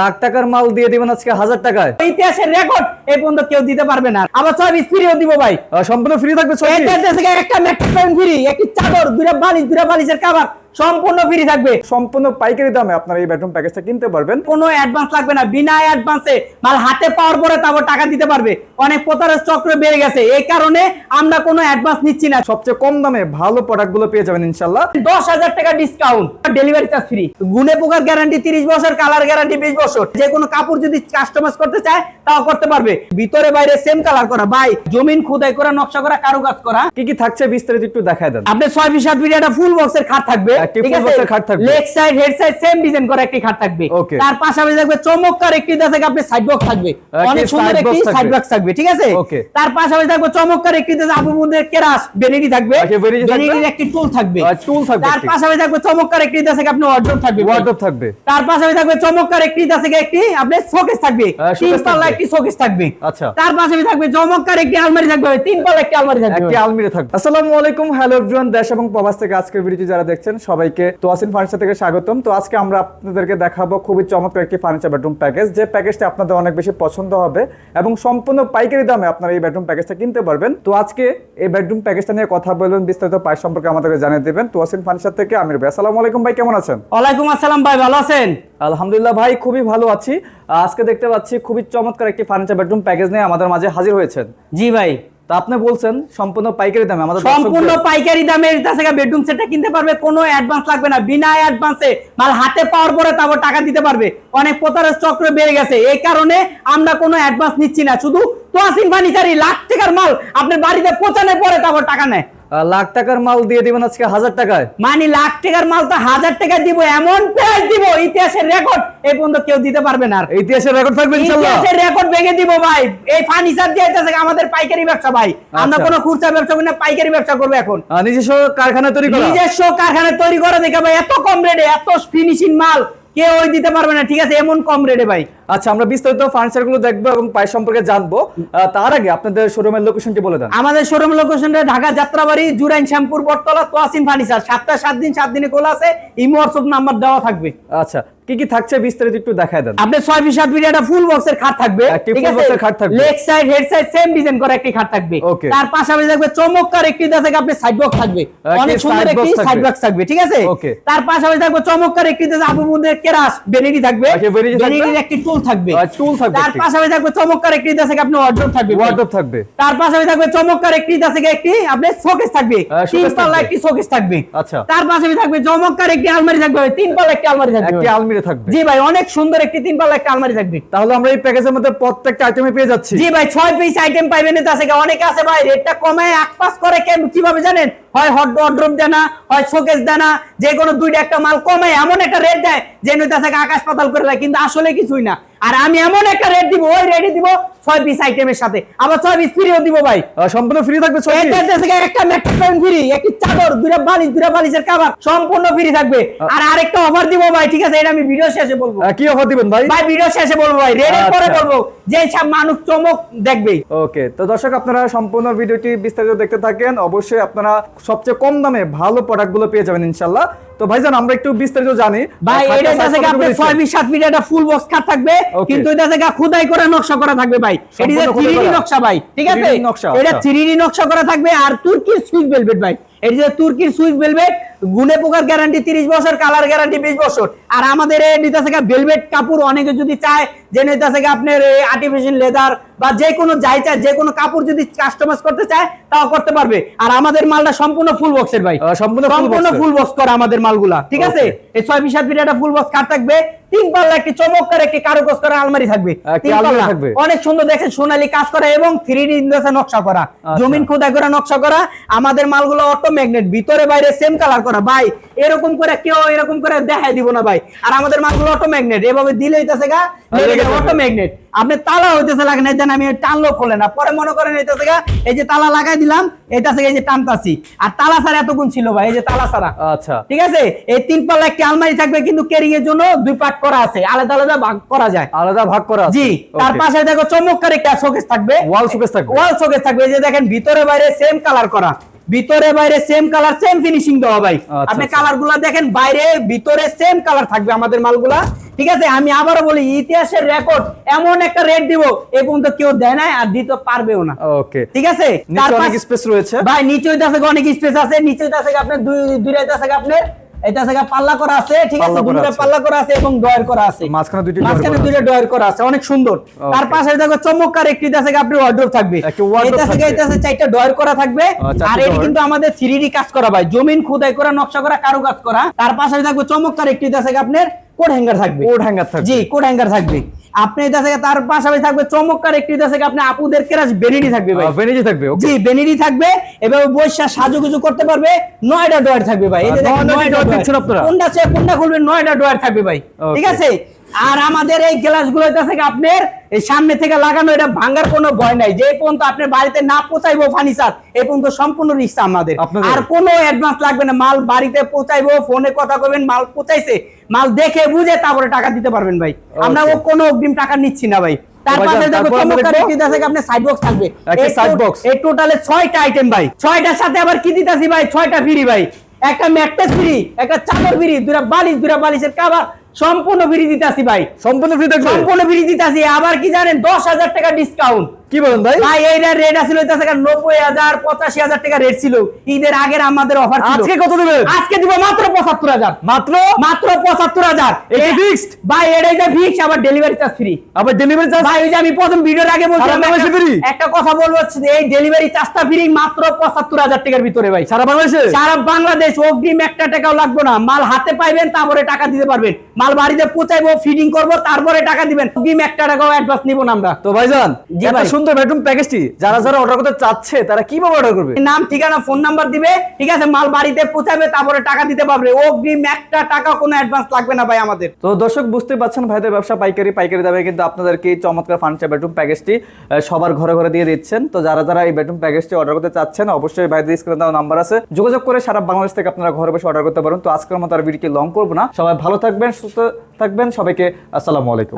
লাখ টাকার মাল দিয়ে দিবেন আজকে হাজার টাকায়। ইতিহাসের রেকর্ড এই পর্যন্ত কেউ দিতে পারবে না। আবার সব স্ত্রীও ফ্রিও দিব ভাই। সম্পূর্ণ ফ্রি থাকবে একটা ম্যাট্রিক ফ্রি একটি চাদর দুটা বালিশ দুটা বালিশের কাভার সম্পূর্ণ ফ্রি থাকবে। সম্পূর্ণ পাইকারি দামে আপনারা এই বেডরুম প্যাকেজটা কিনতে পারবেন। কোনো অ্যাডভান্স লাগবে না বিনা অ্যাডভান্সে মাল হাতে পাওয়ার পরে তারপর টাকা দিতে পারবে। অনেক প্রতারক চক্র বেড়ে গেছে এই কারণে আমরা কোনো অ্যাডভান্স নিচ্ছি না। সবচেয়ে কম দামে ভালো প্রোডাক্টগুলো পেয়ে যাবেন ইনশাল্লাহ দশ হাজার টাকা ডিসকাউন্ট ডেলিভারি চার্জ ফ্রি গুনে পোকার গ্যারান্টি তিরিশ বছর কালার গ্যারান্টি বিশ বছর। যে কোনো কাপড় যদি কাস্টমাইজ করতে চায় তাও করতে পারবে। ভিতরে বাইরে সেম কালার করা। ভাই জমিন খুদাই করা নকশা করা কারুকাজ করা। কি কি থাকছে বিস্তারিত একটু দেখায় দেন। আপনি ছয় পিস সাত একটা ফুল বক্সের খাট থাকবে। একটি full box খাট থাকবে। Leg side head side same design করা একটি খাট থাকবে। তার পাশাপাশি থাকবে চমৎকার একটি দেশে আপনি সাইড বক্স থাকবে। অনেক সুন্দর একটি সাইড বক্স থাকবে ঠিক আছে? তার পাশাপাশি থাকবে চমৎকার একটি দেশে আপু বন্ধুদের কেরাস বেনিডি থাকবে। Okay, vanity থাকবে। বেনিডির একটি টুল থাকবে। আর থাকবে তার পাশাপাশি থাকবে চমৎকার একটি দেশে আপনি ওয়ার্ডরোব থাকবে। ওয়ার্ডরোব থাকবে। তার পাশাপাশি থাকবে চমৎকার একটি দেশে একটি আপনার শোকেস থাকবে। তিন পাল্লা একটি শোকেস থাকবে। আচ্ছা। তার পাশাপাশি থাকবে চমৎকার একটি আলমারি থাকবে। তিন পাল্লা একটি আলমারি থাকবে। একটি আলমিরা থাকবে। আসসালামু আলাইকুম হ্যালো এভরিওয়ান দেশ এবং প্রবাস থেকে আজকের ভিডিওটি যারা দেখছেন সবাইকে। তোয়াসিন ফার্নিচার থেকে স্বাগতম। তো আজকে আমরা আপনাদেরকে দেখাবো খুবই চমৎকার একটি ফার্নিচার বেডরুম প্যাকেজ যে প্যাকেজটা আপনাদের অনেক বেশি পছন্দ হবে এবং সম্পূর্ণ পাইকারি দামে আপনারা এই বেডরুম প্যাকেজটা কিনতে পারবেন। তো আজকে এই বেডরুম প্যাকেজটা নিয়ে কথা বলবেন বিস্তারিত প্রাইস সম্পর্কে আমাদেরকে জানিয়ে দেবেন। তোয়াসিন ফার্নিচার থেকে আমির ভাই আসসালামু আলাইকুম ভাই কেমন আছেন? ওয়ালাইকুম আসসালাম ভাই ভালো আছেন? আলহামদুলিল্লাহ ভাই খুবই ভালো আছি। আজকে দেখতে পাচ্ছি খুবই চমৎকার একটি ফার্নিচার বেডরুম প্যাকেজ নিয়ে আমাদের মাঝে হাজির হয়েছেন। জি ভাই। তো আপনি বলছেন সম্পূর্ণ পাইকারি দামে আমাদের সম্পূর্ণ পাইকারি দামে থেকে বেডরুম সেটটা কিনতে পারবে, কোনো অ্যাডভান্স লাগবে না। বিনা অ্যাডভান্সে মাল হাতে পাওয়ার পরে তারপর টাকা দিতে পারবে। অনেক প্রতারক চক্র বেড়ে গেছে। এই কারণে আমরা কোনো অ্যাডভান্স নিচ্ছি না। শুধু তোয়াসিন ফার্নিচারই লাখ টাকার মাল আপনার বাড়িতে পৌঁছানোর পরে তারপর টাকা নেয়। লাখ টাকার মাল দিয়ে দিবেন আজকে হাজার টাকায়। মানে লাখ টাকার মাল তো হাজার টাকা দিব এমন প্রাইস দিব ইতিহাসের রেকর্ড এই পর্যন্ত কেউ দিতে পারবে না। ইতিহাসের রেকর্ড থাকবে ইনশাআল্লাহ ইতিহাসের রেকর্ড ভেঙে দিব ভাই। এই ফার্নিচার দিয়ে এটা থেকে আমাদের পাইকারি ব্যবসা ভাই। আমরা আচ্ছা। কোনো খুচরা ব্যবসা করি না পাইকারি ব্যবসা করব এখন। নিজস্ব কারখানা তৈরি করা। নিজস্ব কারখানা তৈরি করে দেখে ভাই এত কম রেটে এত ফিনিশিং মাল। কেউ ওই দিতে পারবে না ঠিক আছে এমন কম রেটে ভাই। আচ্ছা আমরা বিস্তারিত ফার্নিচারগুলো দেখব এবং প্রাইস সম্পর্কে জানব। তার আগে আপনাদের শোরুমের লোকেশনটি বলে দেন। আমাদের শোরুম লোকেশনটা ঢাকা যাত্রাবাড়ি জুরাইন শ্যামপুর বটতলা তোয়াসিন ফার্নিচার সাতটা সাত দিন সাত দিনে খোলা আছে। ইমো হোয়াটসঅ্যাপ নাম্বার দেওয়া থাকবে। আচ্ছা কি কি থাকছে বিস্তারিত একটু দেখায় দেন। আপনার ছয় পিস সাত পিস একটা ফুল বক্সের খাট থাকবে। ঠিক আছে? এর খাট থাকবে। Leg side head side same design করা একটি খাট থাকবে. তার পাশাপাশি থাকবে চমৎকার একটি দেশে আপনার সাইড বক্স থাকবে। অনেক সুন্দর একটি সাইড বক্স থাকবে ঠিক আছে. তার পাশাপাশি থাকবে চমৎকার একটি দেশে আপু বন্ধুদের কেরাস বেনিডি থাকবে। vanity থাকবে। একটি টুল থাকবে। tool থাকবে তার। পাশাপাশি থাকবে চমৎকার একটি ওয়ার্ডরোব থাকবে ওয়ার্ডরোব থাকবে। তার পাশাপাশি থাকবে চমৎকার একটি একটি আপনার শোকেস থাকবে। তিন পাল্লা। একটি শোকেস থাকবে। আচ্ছা। তার পাশাপাশি থাকবে চমৎকার একটি আলমারি থাকবে তিন পাল্লা একটি আলমারি থাকবে একটি আলমিরা থাকবে। জি ভাই অনেক সুন্দর একটি তিন পাল্লা একটা আলমারি থাকবে। তাহলে আমরা এই প্যাকেজের মধ্যে প্রত্যেকটা আইটেমে পেয়ে যাচ্ছি। জি ভাই ছয় পিস আইটেম পাইবেন আছে। অনেক আছে ভাই রেটটা কমায় এক পাস করে কেন- কীভাবে জানেন? হয় হট ওয়ার্ড্রোব দেয় না, হয় শোকেস দেয় না, যে কোনো দুইটা একটা মাল কমে এমন একটা রেট দেয়, যে নয় আকাশ পাতাল করে দেয়, কিন্তু আসলে কিছুই না। আর আমি এমন একটা রেট দিব ওই রেটই দিব ছয় পিস আইটেমের সাথে। আবার ছয় পিস ফ্রিও দিব ভাই। সম্পূর্ণ ফ্রি থাকবে ছয় এটা থেকে একটা ম্যাট্রিক ফ্রি একটি চাদর দুটা বালিশ দুটা বালিশের কাভার সম্পূর্ণ ফ্রি থাকবে। আর আরেকটা অফার দিব ভাই ঠিক আছে? এটা আমি ভিডিও শেষে বলব। কি অফার দিবেন ভাই? ভাই ভিডিও শেষে বলব ভাই পরে আচ্ছা। বলব। যে সব মানুষ চমক দেখবে। ওকে তো দর্শক আপনারা সম্পূর্ণ ভিডিওটি বিস্তারিত দেখতে থাকেন। অবশ্যই আপনারা সবচেয়ে কম দামে ভালো প্রোডাক্টগুলো পেয়ে যাবেন ইনশাল্লাহ তো ভাই ভাইজান আমরা একটু বিস্তারিত জানি। ভাই এটা থেকে আপনার দিচ্ছেন? ছয় সাত ফিট একটা ফুল বক্স কাট থাকবে কিন্তু এটা থেকে খোদাই করে নকশা করা থাকবে ভাই। এটা সম্পূর্ণ থ্রি খোদাই ডি করা? নকশা ভাই ঠিক আছে? এটা 3D নকশা করা থাকবে আর তুর্কি সুইচ ভেলভেট ভাই। এটা যে তুর্কির ভেলভেট গুনে পোকার গ্যারান্টি তিরিশ বছর কালার গ্যারান্টি বিশ বছর। আর আমাদের এই নিতে থেকে কাপড় অনেকে যদি চায় যে নিতে থেকে আপনার আর্টিফিশিয়াল লেদার বা যে কোনো যাই চায় যে কোনো কাপড় যদি কাস্টমাইজ করতে চায় তাও করতে পারবে। আর আমাদের মালটা সম্পূর্ণ ফুল বক্সের ভাই। সম্পূর্ণ সম্পূর্ণ ফুল বক্স করা আমাদের মালগুলা ঠিক আছে? এই ছয় সাত ফিট একটা ফুল বক্স কার থাকবে। তিন পাল্লা একটি চমৎকার একটি কারুকাজ করা আলমারি থাকবে। তিন পাল্লা। অনেক সুন্দর দেখেন সোনালী কাজ করা এবং থ্রি ডি নকশা করা। আচ্ছা। জমিন খোদাই করা নকশা করা। আমাদের মালগুলো অটো ম্যাগনেট ভিতরে বাইরে সেম কালার করা। ভাই এরকম করে কেউ এরকম করে দেখাই দিব না ভাই। আর আমাদের মালগুলো অটো ম্যাগনেট এভাবে দিলেই তাছে গা অটো ম্যাগনেট আপনি তালা হইতেছে লাগে না যেন আমি টানলো খোলে না। পরে মনে করেন এইটাছে গা এই যে তালা লাগাই দিলাম এটা থেকে এই যে টানতাছি। আর তালা ছাড়া এতক্ষণ ছিল ভাই এই যে তালা ছাড়া। আচ্ছা। ঠিক আছে? এই তিন পাল্লা একটি আলমারি থাকবে কিন্তু ক্যারিং এর জন্য দুই পার্ট করা আছে। আলাদা আলাদা ভাগ করা যায়। আলাদা ভাগ করা আছে। জি তার পাশে দেখো চমৎকার একটা শোকেস থাকবে। ওয়াল শোকেস থাকবে। ওয়াল শোকেস থাকবে। এই যে দেখেন ভিতরে বাইরে সেম কালার করা। ভিতরে বাইরে সেম কালার সেম ফিনিশিং দেওয়া ভাই। আচ্ছা, আপনি আচ্ছা। কালারগুলা দেখেন বাইরে ভিতরে সেম কালার থাকবে আমাদের মালগুলা। ঠিক আছে আমি আবারও বলি ইতিহাসের রেকর্ড এমন একটা রেট দিব এ পর্যন্ত কেউ দেয় না আর দিতে পারবেও না। ওকে ঠিক আছে? তার অনেক স্পেস রয়েছে। ভাই নিচে দাসে অনেক স্পেস আছে নিচে দাসে আপনি দুই দুই দাসে আপনার। এটা জায়গা পাল্লা করা আছে ঠিক আছে? পাল্লা করা দুটো পাল্লা করা আছে এবং ডয়ার করা আছে। মাঝখানে দুটো মাঝখানে দুটো ডয়ার করা আছে অনেক সুন্দর। তার পাশে দেখো চমৎকার একটি আপনি ওয়ার্ডরোব থাকবে। এটা থেকে এটা আছে চারটা ডয়ার করা থাকবে। আর এটি কিন্তু আমাদের 3D কাজ করা ভাই। জমিন খোদাই করা নকশা করা কারুকাজ করা। তার পাশে থাকবে চমৎকার একটি দেশে আপনার কোড হ্যাঙ্গার থাকবে। কোড হ্যাঙ্গার থাকবে। জি কোড হ্যাঙ্গার থাকবে। আপনি এটা থেকে তার পাশাপাশি থাকবে চমৎকার একটি থেকে আপনি আপুদের কেরাস বেনিডি থাকবে ভাই। বেনিডি থাকবে ওকে জি বেনিডি থাকবে এভাবে বৈশা সাজুগুজু করতে পারবে নয়টা ডয়ার থাকবে ভাই। এই যে drawer। দিচ্ছেন আপনারা? কোনটা চেয়ে কোনটা খুলবে নয়টা ডয়ার থাকবে ভাই। ঠিক আছে? আর আমাদের এই গ্লাসগুলো গুলো থেকে আপনার এই সামনে থেকে লাগানো এটা ভাঙার কোনো ভয় নাই। যে পর্যন্ত আপনার বাড়িতে না পৌঁছাইবো ফার্নিচার এই পর্যন্ত সম্পূর্ণ রিস্ক আমাদের। আর কোনো অ্যাডভান্স লাগবে না। মাল বাড়িতে পৌঁছাইবো ফোনে কথা কবেন মাল পৌঁছাইছে মাল দেখে বুঝে তারপরে টাকা দিতে পারবেন ভাই। আমরা ও কোনো অগ্রিম টাকা নিচ্ছি না ভাই। দেখো চমৎকার? একটি আছে সাইড বক্স থাকবে। একটা এই side এই টোটালে ছয়টা আইটেম ভাই। ছয়টার সাথে আবার কি দিতাছি ভাই? ছয়টা ফ্রি ভাই। একটা ম্যাট্রেস ফ্রি একটা চাদর ফ্রি দুটা বালিশ দুটা বালিশের কাভার সম্পূর্ণ ফ্রি দিতে আসি ভাই। সম্পূর্ণ ফ্রি সম্পূর্ণ ফ্রি দিতে আসি। আবার কি জানেন দশ হাজার টাকা ডিসকাউন্ট কি বলেন ভাই? ভাই এইটার রেট আছিল হইতাছে টাকা রেট ছিল। ঈদের আগের আমাদের অফার ছিল। আজকে কত দেবেন আজকে দিব মাত্র পঁচাত্তর হাজার। মাত্র? মাত্র পঁচাত্তর হাজার। এটা fixed? ভাই এটাই যে ফিক্স আবার ডেলিভারি চার্জ ফ্রি আবার ডেলিভারি চার্জ ভাই ওই যে আমি প্রথম ভিডিওর আগে বলছিলাম একটা- কথা বলব এই ডেলিভারি চার্জটা ফ্রি মাত্র পঁচাত্তর হাজার টাকার ভিতরে ভাই। সারা বাংলাদেশে? সারা বাংলাদেশ অগ্রিম একটা টাকাও লাগবে না। মাল হাতে পাইবেন তারপরে টাকা দিতে পারবেন। মাল বাড়িতে পৌঁছাইবো ফিডিং করব তারপরে টাকা দিবেন। অগ্রিম একটা টাকাও অ্যাডভান্স নিব না আমরা। তো ভাইজান জি ভাই। সুন্দর বেডরুম প্যাকেজটি যারা যারা অর্ডার করতে চাচ্ছে তারা কীভাবে অর্ডার করবে? নাম ঠিকানা ফোন নাম্বার দিবে ঠিক আছে? মাল বাড়িতে পৌঁছাবে তারপরে টাকা দিতে পারবে। অগ্রিম একটা টাকা কোনো অ্যাডভান্স লাগবে না ভাই আমাদের। তো দর্শক বুঝতে পারছেন ভাইদের ব্যবসা পাইকারি পাইকারি দামে কিন্তু আপনাদেরকে এই চমৎকার ফার্নিচার বেডরুম প্যাকেজটি সবার ঘরে ঘরে দিয়ে দিচ্ছেন। তো যারা যারা এই বেডরুম প্যাকেজটি অর্ডার করতে চাচ্ছেন অবশ্যই ভাইদের স্ক্রিনে দেওয়া নাম্বার আছে। যোগাযোগ করে সারা বাংলাদেশ থেকে আপনারা ঘরে বসে অর্ডার করতে পারেন। তো আজকের মতো আর ভিডিওটি লং করব না। সবাই ভালো থাকবেন সুস্থ থাকবেন। সবাইকে আসসালামু আলাইকুম।